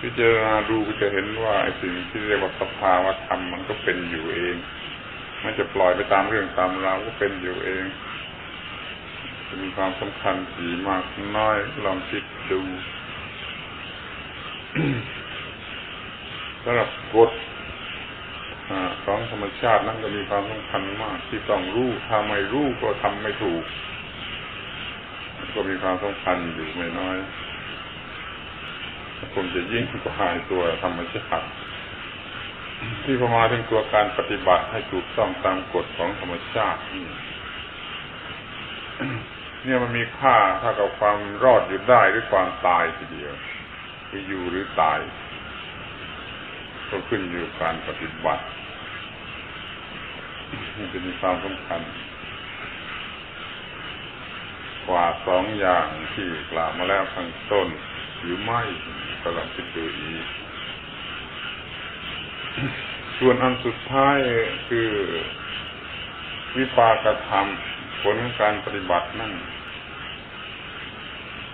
พิจารณาดูก็จะเห็นว่าไอ้สิ่งที่เรียกว่าสภาวะธรรมมันก็เป็นอยู่เอง มันจะปล่อยไปตามเรื่องตามราวก็เป็นอยู่เองจะมีความสำคัญสีมากน้อยลองคิดดูสำหรับกฎของธรรมชาตินั่นก็มีความสำคัญมาก ที่ต้องรู้ถ้าไม่รู้ก็ทำไม่ถูก ก็มีความสำคัญอยู่ไม่น้อย คงจะยิ่งกว่าตัวธรรมชาติที่พอมาถึงตัวการปฏิบัติให้ถูกต้องตามกฎของธรรมชาติเนี่ยมันมีค่าเท่ากับความรอดอยู่ได้หรือความตายทีเดียวคืออยู่หรือตายก็ขึ้นอยู่การปฏิบัติมันจะมีความสำคัญ กว่าสองอย่างที่กล่าวมาแล้วข้างต้น หรือไม่ก็ลองคิดดูอีกส่วนอันสุดท้ายคือวิปากธรรมผลของการปฏิบัตินั่น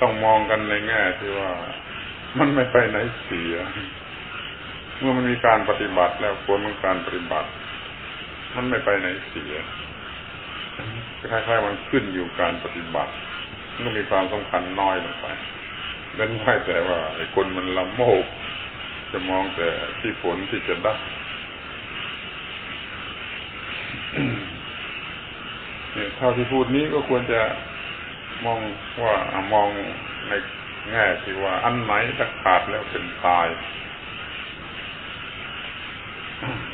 ต้องมองกันในแง่ที่ว่ามันไม่ไปไหนเสีย เมื่อมันมีการปฏิบัติแล้วผลของการปฏิบัติ มันไม่ไปไหนเสียคล้ายๆมันขึ้นอยู่การปฏิบัติมันมีความสำคัญน้อยลงไป นั่นไม่แต่ว่าไอ้คนมันละโมบจะมองแต่ที่ผลที่จะได้เนี่ยเท่าที่พูดนี้ก็ควรจะมองว่ามองในแง่ที่ว่าอันไหนถ้าขาดแล้วเป็นตาย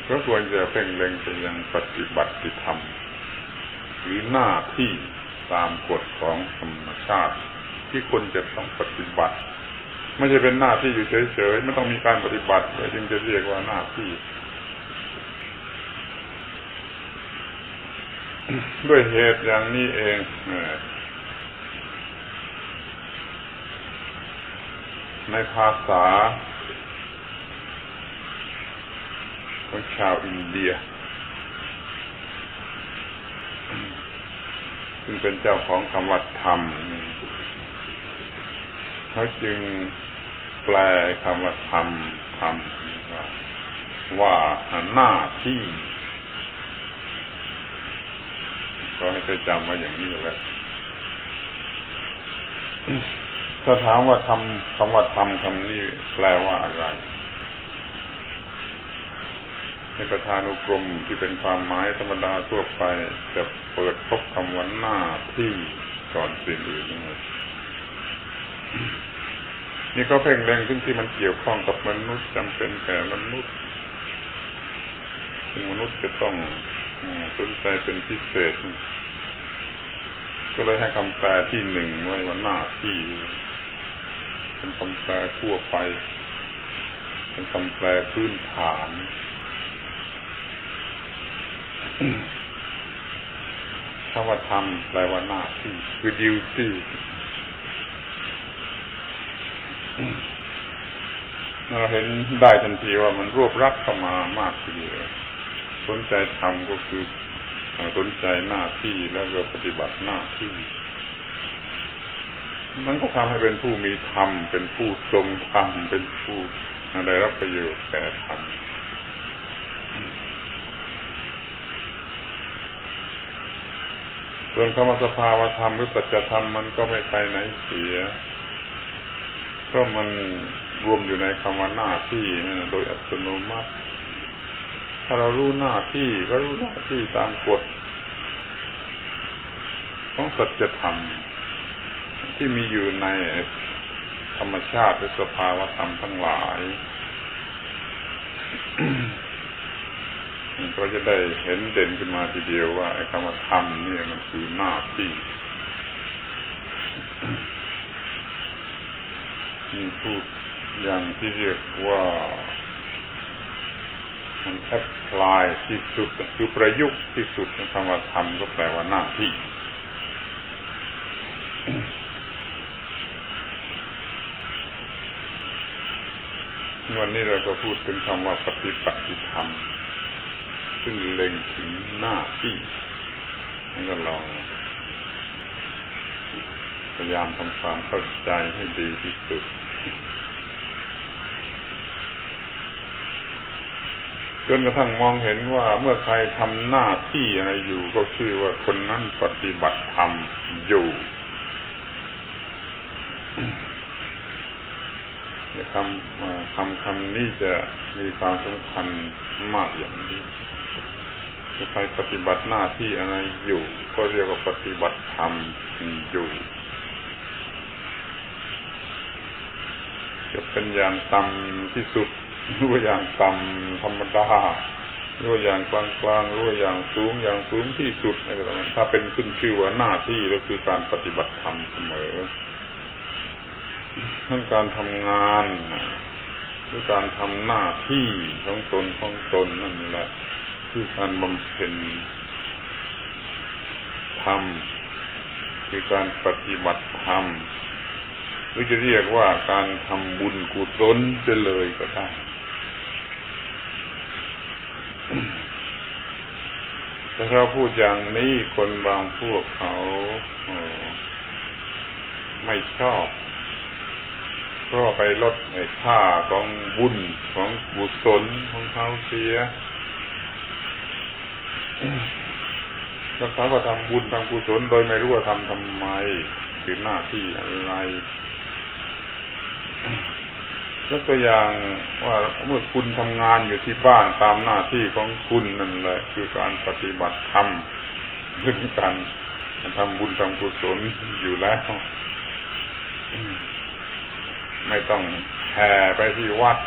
ก็ควรจะเพ่งเล็งไปยังปฏิบัติธรรมหรือหน้าที่ตามกฎของธรรมชาติ ที่คนจะต้องปฏิบัติ ไม่ใช่เป็นหน้าที่อยู่เฉยๆไม่ต้องมีการปฏิบัติเลยจึงจะเรียกว่าหน้าที่ ด้วยเหตุอย่างนี้เองในภาษาของชาวอินเดีย ซึ่งเป็นเจ้าของคำว่าธรรม เขาจึงแปลคำว่าธรรมธรรมว่าหน้าที่ก็ให้เคยจำมาอย่างนี้แล้วถ้าถามว่าทำคำว่าทำคำนี้แปลว่าอะไรในประธานุกรมที่เป็นความหมายธรรมดาทั่วไปจะเปิดพบคำว่าหน้าที่ก่อนสิ่งอื่น นี่ก็เพ่งเล็งซึ่งที่มันเกี่ยวข้องกับมนุษย์จำเป็นแก่มนุษย์ซึ่งมนุษย์จะต้องสนใจเป็นพิเศษ ก็เลยให้คำแปลที่หนึ่งไว้ว่าหน้าที่ เป็นคำแปลทั่วไป เป็นคำแปลพื้นฐานคำว่าทำแปลว่าหน้าที่ คือดิวตี้ เราเห็นได้ทันทีว่ามันรวบรัดเข้ามามากทีเดียวสนใจทำก็คือสนใจหน้าที่แล้วก็ปฏิบัติหน้าที่มันก็ทำให้เป็นผู้มีธรรม เป็นผู้ทรงธรรม เป็นผู้ได้รับประโยชน์แก่ธรรมส่วนคำว่าสภาวธรรมหรือสัจธรรมมันก็ไม่ไปไหนเสีย เพราะมันรวมอยู่ในคำว่าหน้าที่โดยอัตโนมัติ ถ้าเรารู้หน้าที่ก็รู้หน้าที่ตามกฎของสัจธรรมที่มีอยู่ในธรรมชาติหรือสภาวะธรรมทั้งหลายก็จะได้เห็นเด่นขึ้นมาทีเดียวว่าไอ้คำว่าธรรมนี่มันคือหน้าที่ มีพูดอย่างที่เรียกว่ามันแอพพลายที่สุดคือประยุกต์ที่สุดคำว่าธรรมก็แปลว่าหน้าที่ วันนี้เราก็พูดถึงคำว่าปฏิปัติธรรม ซึ่งเล็งถึงหน้าที่นั่นก็ลอง พยายามทำความเข้าใจให้ดีที่สุดจนกระทั่งมองเห็นว่าเมื่อใครทำหน้าที่อะไรอยู่ก็ชื่อว่าคนนั้นปฏิบัติธรรมอยู่คำคำคำนี้จะมีความสำคัญมากอย่างนี้ใครปฏิบัติหน้าที่อะไรอยู่ ก็เรียกว่าปฏิบัติธรรมอยู่ จะ เป็นอย่างต่ำที่สุดหรือว่าอย่างต่ำธรรมดาหรือว่าอย่างกลางกลางหรือว่าอย่างสูงอย่างสูงที่สุดอะไรต่างๆถ้าเป็นขึ้นชื่อว่าหน้าที่ก็คือการปฏิบัติธรรมเสมอทั้งการทำงานหรือการทำหน้าที่ของตนของตนนั่นแหละคือการบำเพ็ญธรรมคือการปฏิบัติธรรม หรือจะเรียกว่าการทำบุญกุศลจะเลยก็ได้แต่เราพูดอย่างนี้คนบางพวกเขาไม่ชอบเพราะไปลดไอ้ค่าของบุญของบุศลของเขาเสียแล้วเขาก็ทำบุญทำกุศลโดยไม่รู้ว่าทำทำไมคือหน้าที่อะไร ยกตัวอย่างว่าเมื่อคุณทำงานอยู่ที่บ้านตามหน้าที่ของคุณนั่นแหละคือการปฏิบัติธรรมเรื่องการทำบุญทำกุศลอยู่แล้ว ไม่ต้องแห่ไปที่วัด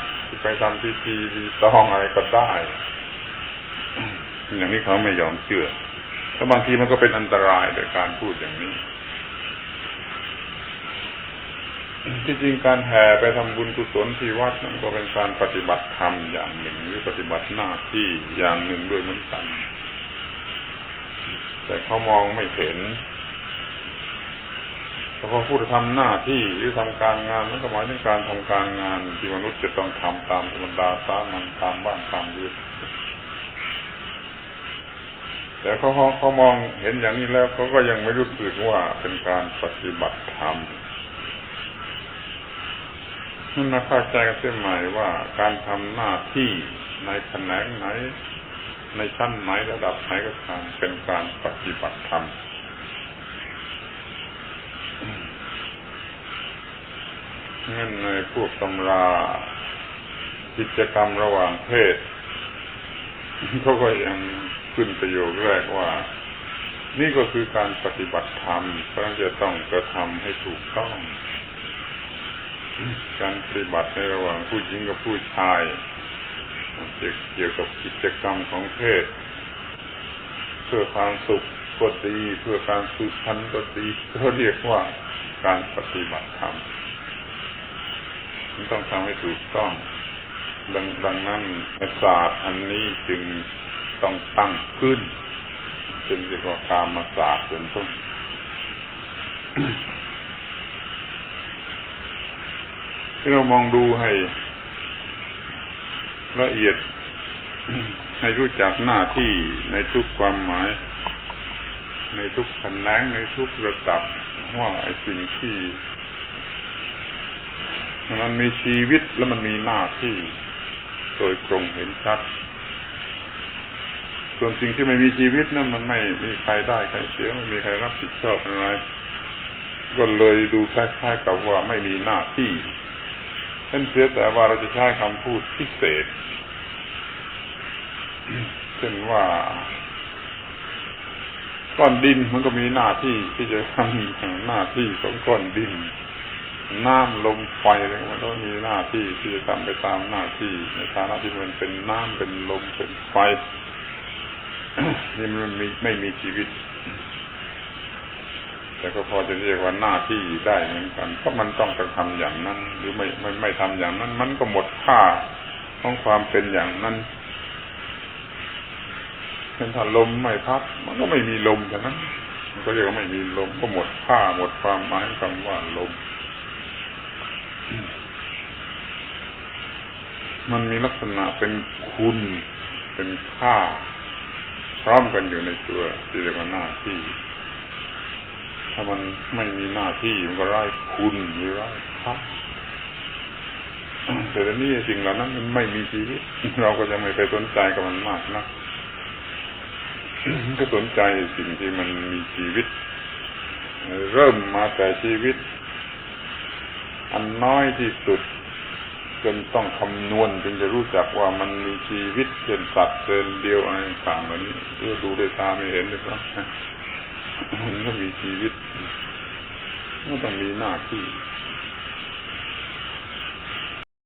ไปทำพิธีดีตองอะไรก็ได้ อย่างนี้เขาไม่ยอมเชื่อถ้าบางทีมันก็เป็นอันตรายโดยการพูดอย่างนี้ ที่จริงการแห่ไปทำบุญกุศลที่วัดนั้นก็เป็นการปฏิบัติธรรมอย่างหนึ่งหรือปฏิบัติหน้าที่อย่างหนึ่งด้วยเหมือนกัน แต่เขามองไม่เห็นแต่พอพูดทำหน้าที่หรือทำการงานนั้นก็หมายถึงการทำการงานที่มนุษย์จะต้องทำตามธรรมดาสามัญตามบ้านตามเรือนแต่เขาเขามองเห็นอย่างนี้แล้วเขาก็ยังไม่รู้สึกว่าเป็นการปฏิบัติธรรม นั่นมาเข้าใจกันเสียใหม่ว่าการทำหน้าที่ในแขนงไหน ในชั้นไหนระดับไหนก็ตามเป็นการปฏิบัติธรรมงั้นในพวกตำรากิจกรรมระหว่างเพศเขาก็ยังขึ้นประโยคแรกว่า นี่ก็คือการปฏิบัติธรรมเพราะจะต้องกระทำให้ถูกต้อง การปฏิบัติในระหว่างผู้หญิงกับผู้ชายเกี่ยวกับกิจกรรมของเพศ เพื่อความสุขก็ดี เพื่อการสุขันก็ดีเขาเรียกว่าการปฏิบัติธรรมต้องทำให้ถูกต้องดังดังนั้นศาสตร์อันนี้จึงต้องตั้งขึ้น จึงเรียกว่าการมาศาสตร์เป็นต้นที่ เรามองดูให้ ละเอียด ให้รู้จักหน้าที่ในทุกความหมาย ในทุกแขนงในทุกระดับว่าไอ้สิ่งที่มันมีชีวิตแล้วมันมีหน้าที่โดยตรงเห็นชัด ส่วนสิ่งที่ไม่มีชีวิตนั้นมันไม่มีใครได้ใครเสียไม่มีใครรับผิดชอบอะไร ก็เลยดูคล้ายๆกับว่าไม่มีหน้าที่ เช่นเสียแต่ว่าเราจะใช้คำพูดพิเศษเช่นว่าก้อนดินมันก็มีหน้าที่ที่จะทำหน้าที่ของก้อนดิน น้ำลมไฟอะไรมันต้องมีหน้าที่ที่จะทำไปตามหน้าที่ ในฐานะที่มันเป็นน้ำเป็นลมเป็นไฟนี่มันมีไม่มีชีวิต แต่ก็พอจะเรียกว่าหน้าที่ได้เหมือนกันเพราะมันต้องกระทำอย่างนั้น หรือไม่ไม่ไม่ทำอย่างนั้น มันก็หมดค่าของความเป็นอย่างนั้นเช่นถ้าลมไม่พัดมันก็ไม่มีลมฉะนั้นมันก็เรียกว่าไม่มีลมก็หมดค่าหมดความหมายคำว่าลม มันมีลักษณะเป็นคุณเป็นค่า พร้อมกันอยู่ในตัวที่เรียกว่าหน้าที่ ถ้ามันไม่มีหน้าที่มันก็ไร้คุณหรือไร้ค่าแต่ตอนนี้สิ่งเหล่านั้นมันไม่มีชีวิต เราก็จะไม่ไปสนใจกับมันมากนะก็สนใจสิ่งที่มันมีชีวิต เริ่มมาแต่ชีวิต อันน้อยที่สุดจนต้องคำนวณจึงจะรู้จักว่ามันมีชีวิตเช่นสัตว์เซลล์เดียวอะไรต่างๆเหล่านี้เพื่อดูด้วยตาไม่เห็นเลยครับ มันก็มีชีวิตก็ต้องมีหน้าที่